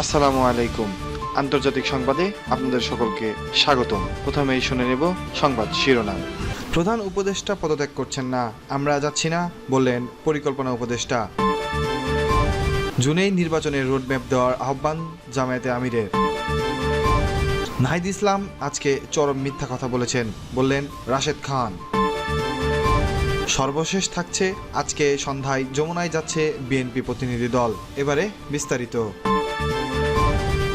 আসসালামু আলাইকুম। আন্তর্জাতিক সংবাদে আপনাদের সকলকে স্বাগতম। প্রথমেই শুনে নেব সংবাদ শিরোনাম। প্রধান উপদেষ্টা পদত্যাগ করছেন না, আমরা যাচ্ছি না, বললেন পরিকল্পনা উপদেষ্টা। জুনেই নির্বাচনের রোডম্যাপ দেওয়ার আহ্বান জামায়াতে আমিরের। নাহিদ ইসলাম আজকে চরম মিথ্যা কথা বলেছেন, বললেন রাশেদ খান। সর্বশেষ থাকছে আজকে সন্ধ্যায় যমুনায় যাচ্ছে বিএনপি প্রতিনিধি দল। এবারে বিস্তারিত।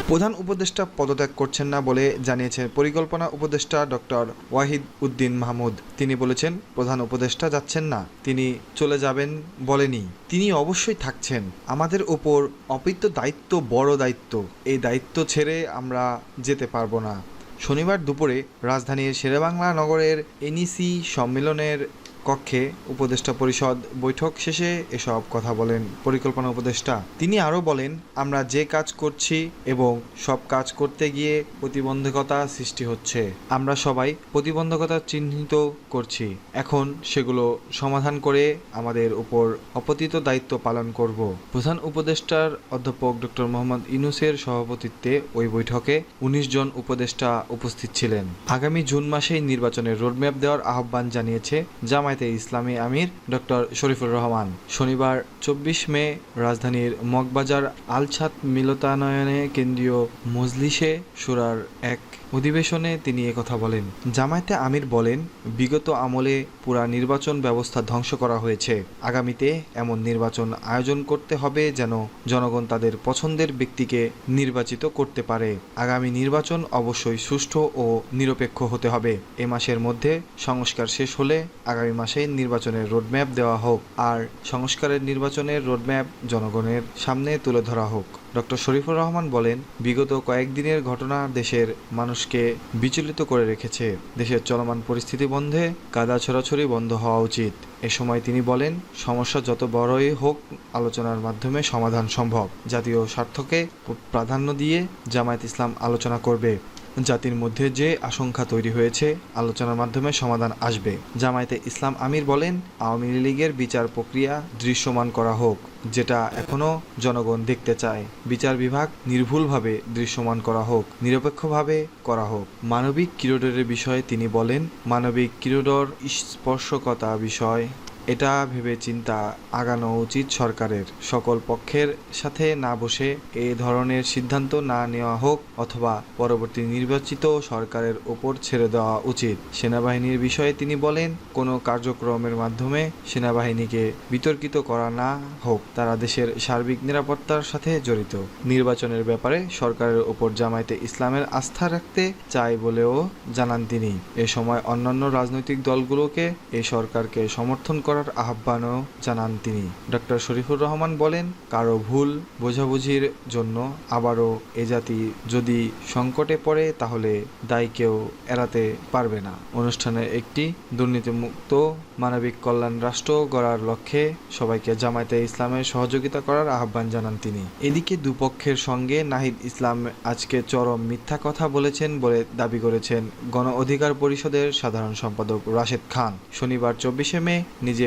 প্রধান উপদেষ্টা পদত্যাগ করছেন না বলে জানিয়েছেন পরিকল্পনা উপদেষ্টা ডক্টর ওয়াহিদ উদ্দিন মাহমুদ। তিনি বলেছেন, প্রধান উপদেষ্টা যাচ্ছেন না, তিনি চলে যাবেন বলেনি। তিনি অবশ্যই থাকছেন। আমাদের ওপর অপিত্য দায়িত্ব বড় দায়িত্ব। এই দায়িত্ব ছেড়ে আমরা যেতে পারব না। শনিবার দুপুরে রাজধানীর শেরেবাংলা নগরের এনইসি সম্মেলনের কক্ষে উপদেষ্টা পরিষদ বৈঠক শেষে এসব কথা বলেন পরিকল্পনা উপদেষ্টা। তিনি আরও বলেন, আমরা যে কাজ করছি এবং সব কাজ করতে গিয়ে প্রতিবন্ধকতা সৃষ্টি হচ্ছে। আমরা সবাই প্রতিবন্ধকতা চিহ্নিত করছি। এখন সেগুলো সমাধান করে আমাদের উপর অপতিত দায়িত্ব পালন করব। প্রধান উপদেষ্টার অধ্যাপক ডক্টর মোহাম্মদ ইনুসের সভাপতিত্বে ওই বৈঠকে উনিশ জন উপদেষ্টা উপস্থিত ছিলেন। আগামী জুন মাসেই নির্বাচনের রোডম্যাপ দেওয়ার আহ্বান জানিয়েছে জামায়াতে ইসলামী আমির ডক্টর শরীফুর রহমান। শনিবার, চব্বিশ মে, রাজধানীর মগবাজার আলছাত মিলতানয়নে কেন্দ্রীয় মজলিসে সুরার এক অধিবেশনে তিনি একথা বলেন। জামায়াতে আমির বলেন, বিগত আমলে পুরা নির্বাচন ব্যবস্থা ধ্বংস করা হয়েছে। আগামীতে এমন নির্বাচন আয়োজন করতে হবে যেন জনগণ তাদের পছন্দের ব্যক্তিকে নির্বাচিত করতে পারে। আগামী নির্বাচন অবশ্যই সুষ্ঠু ও নিরপেক্ষ হতে হবে। এ মাসের মধ্যে সংস্কার শেষ হলে আগামী মাসে নির্বাচনের রোডম্যাপ দেওয়া হোক আর সংস্কারের নির্বাচনের রোডম্যাপ জনগণের সামনে তুলে ধরা হোক। ডক্টর শরীফুর রহমান বলেন, বিগত কয়েকদিনের ঘটনা দেশের মানুষকে বিচলিত করে রেখেছে। দেশের চলমান পরিস্থিতি বন্ধে কাদা ছড়াছড়ি বন্ধ হওয়া উচিত। এ সময় তিনি বলেন, সমস্যা যত বড়ই হোক, আলোচনার মাধ্যমে সমাধান সম্ভব। জাতীয় স্বার্থকে প্রাধান্য দিয়ে জামায়াত ইসলাম আলোচনা করবে। জাতির মধ্যে যে আশঙ্কা তৈরি হয়েছে, আলোচনার মাধ্যমে সমাধান আসবে। জামায়াতে ইসলাম আমির বলেন, আওয়ামী লীগের বিচার প্রক্রিয়া দৃশ্যমান করা হোক, যেটা এখনও জনগণ দেখতে চায়। বিচার বিভাগ নির্ভুলভাবে দৃশ্যমান করা হোক, নিরপেক্ষভাবে করা হোক। মানবিক কিরিডরের বিষয়ে তিনি বলেন, মানবিক কিরিডর স্পর্শকতা বিষয় এটা ভেবে চিন্তা আগানো উচিত সরকারের। সকল পক্ষের সাথে না বসে এ ধরনের সিদ্ধান্ত না নেওয়া হোক অথবা পরবর্তী নির্বাচিত সরকারের ওপর ছেড়ে দেওয়া উচিত। সেনাবাহিনীর বিষয়ে তিনি বলেন, কোনো কার্যক্রমের মাধ্যমে সেনাবাহিনীকে বিতর্কিত করা না হোক। তারা দেশের সার্বিক নিরাপত্তার সাথে জড়িত। নির্বাচনের ব্যাপারে সরকারের ওপর জামায়াতে ইসলামের আস্থা রাখতে চায় বলেও জানান তিনি। এ সময় অন্যান্য রাজনৈতিক দলগুলোকে এই সরকারকে সমর্থন করার আহ্বানও জানান তিনি। ডক্টর শরীফুর রহমান বলেন কারও ভুল বোঝাবুঝির জন্য আবারও এ জাতি যদি সংকটে পড়ে, তাহলে দায় কেউ এড়াতে পারবে না। অনুষ্ঠানে একটি দুর্নীতিমুক্ত মানবিক কল্যাণ রাষ্ট্র গড়ার লক্ষ্যে সবাইকে জামায়াতে ইসলামের সহযোগিতা করার আহ্বান জানান তিনি। এদিকে দুপক্ষের সঙ্গে নাহিদ ইসলাম আজকে চরম মিথ্যা কথা বলেছেন বলে দাবি করেছেন গণ অধিকার পরিষদের সাধারণ সম্পাদক রাশেদ খান। শনিবার চব্বিশে মে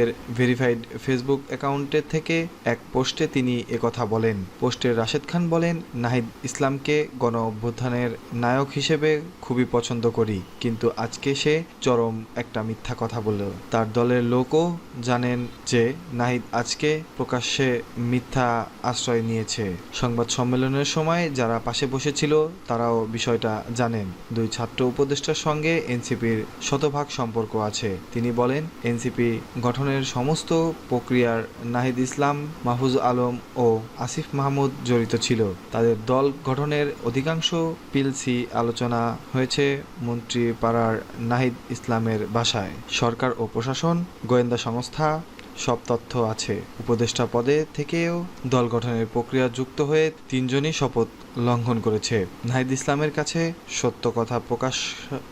নিজের ভেরিফাইড ফেসবুক অ্যাকাউন্টের থেকে এক পোস্টে তিনি একথা বলেন। পোস্টে রাশেদ খান বলেন, নাহিদ ইসলামকে গণ অভ্যুত্থানের নায়ক হিসেবে খুবই পছন্দ করি, কিন্তু আজকে সে চরম একটা মিথ্যা কথা বলল। তার দলের লোকও জানেন যে নাহিদ আজকে প্রকাশ্যে মিথ্যা আশ্রয় নিয়েছে। সংবাদ সম্মেলনের সময় যারা পাশে বসেছিল, তারাও বিষয়টা জানেন। দুই ছাত্র উপদেষ্টার সঙ্গে এনসিপির শতভাগ সম্পর্ক আছে। তিনি বলেন, এনসিপি গঠনের সমস্ত প্রক্রিয়ার নাহিদ ইসলাম, মাহফুজ আলম ও আসিফ মাহমুদ জড়িত ছিল। তাদের দল গঠনের অধিকাংশ পিলসি আলোচনা হয়েছে মন্ত্রী পাড়ার নাহিদ ইসলামের বাসায়। সরকার ও প্রশাসন, গোয়েন্দা সংস্থা, সব তথ্য আছে। উপদেষ্টা পদে থেকেও দল গঠনের প্রক্রিয়া যুক্ত হয়ে তিনজনই শপথ লঙ্ঘন করেছে। নাহিদ ইসলামের কাছে সত্য কথা প্রকাশ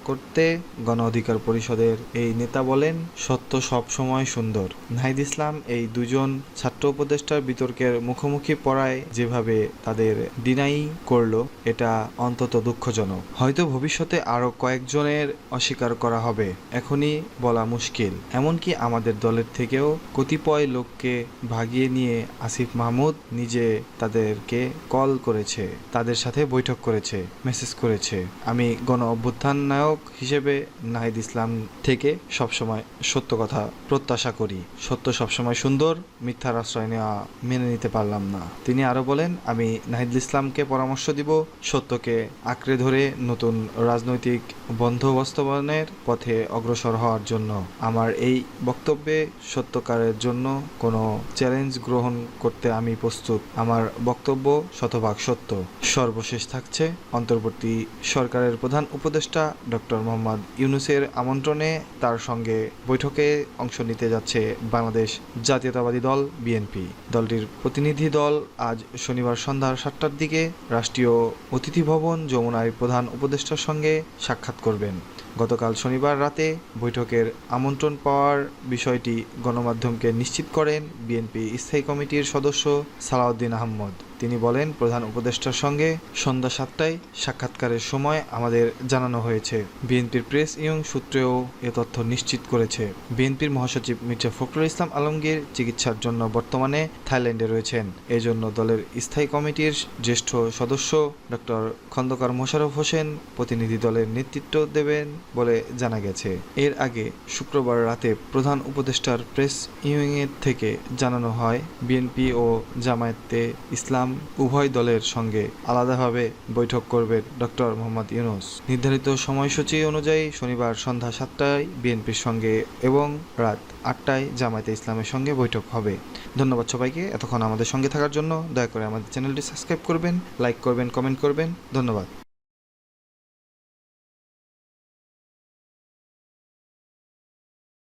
করতে গণ অধিকার পরিষদের এই নেতা বলেন, সত্য সব সময় সুন্দর। নাহিদ ইসলাম এই দুজন ছাত্র উপদেষ্টার বিতর্কের মুখোমুখি পড়ায় যেভাবে তাদের ডিনাই করল, এটা অন্তত দুঃখজনক। হয়তো ভবিষ্যতে আরও কয়েকজনের অস্বীকার করা হবে, এখনই বলা মুশকিল। এমনকি আমাদের দলের থেকেও কতিপয় লোককে ভাগিয়ে নিয়ে আসিফ মাহমুদ নিজে তাদেরকে কল করেছে। তাদের সাথে বৈঠক করেছে, মেসেজ করেছে। আমি গণ অভ্যুত্থান নায়ক হিসেবে নাহিদ ইসলাম থেকে সবসময় সত্য কথা প্রত্যাশা করি। সত্য সবসময় সুন্দর, মিথ্যার আশ্রয় নেওয়া মেনে নিতে পারলাম না। তিনি আরও বলেন, আমি নাহিদ ইসলামকে পরামর্শ দিব সত্যকে আঁকড়ে ধরে নতুন রাজনৈতিক বন্ধ বাস্তবায়নের পথে অগ্রসর হওয়ার জন্য। আমার এই বক্তব্যে সত্যকারের জন্য কোনো চ্যালেঞ্জ গ্রহণ করতে আমি প্রস্তুত। আমার বক্তব্য শতভাগ সত্য। সর্বশেষ থাকছে অন্তর্বর্তী সরকারের প্রধান উপদেষ্টা ডক্টর মোহাম্মদ ইউনুসের আমন্ত্রণে। তার সঙ্গে বৈঠকে অংশ নিতে যাচ্ছে বাংলাদেশ জাতীয়তাবাদী দল, বিএনপি। দলটির প্রতিনিধি দল আজ শনিবার সন্ধ্যার সাতটার দিকে রাষ্ট্রীয় অতিথি ভবন যমুনায় প্রধান উপদেষ্টার সঙ্গে সাক্ষাৎ করবেন। গতকাল শনিবার রাতে বৈঠকের আমন্ত্রণ পাওয়ার বিষয়টি গণমাধ্যমকে নিশ্চিত করেন বিএনপি স্থায়ী কমিটির সদস্য সালাউদ্দিন আহমদ। তিনি বলেন, প্রধান উপদেষ্টার সঙ্গে সন্ধ্যা সাতটায় সাক্ষাৎকারের সময় আমাদের জানানো হয়েছে। বিএনপির প্রেস ইয়ং সূত্রেও এ তথ্য নিশ্চিত করেছে। বিএনপির মহাসচিব মির্জা ফখরুল ইসলাম আলমগীর চিকিৎসার জন্য বর্তমানে থাইল্যান্ডে রয়েছেন। এজন্য দলের স্থায়ী কমিটির জ্যেষ্ঠ সদস্য ডক্টর খন্দকার মোশাররফ হোসেন প্রতিনিধি দলের নেতৃত্ব দেবেন। বলে জানা গেছে। এর আগে শুক্রবার রাতে প্রধান উপদেষ্টার প্রেস ইউনিয়নের থেকে জানানো হয়, বিএনপি ও জামায়াতে ইসলাম উভয় দলের সঙ্গে আলাদাভাবে বৈঠক করবেন ডক্টর মোহাম্মদ ইউনুস। নির্ধারিত সময়সূচি অনুযায়ী শনিবার সন্ধ্যা সাতটায় বিএনপির সঙ্গে এবং রাত আটটায় জামায়াতে ইসলামের সঙ্গে বৈঠক হবে। ধন্যবাদ সবাইকে। এতক্ষণ আমাদের সঙ্গে থাকার জন্য দয়া করে আমাদের চ্যানেলটি সাবস্ক্রাইব করবেন, লাইক করবেন, কমেন্ট করবেন। ধন্যবাদ।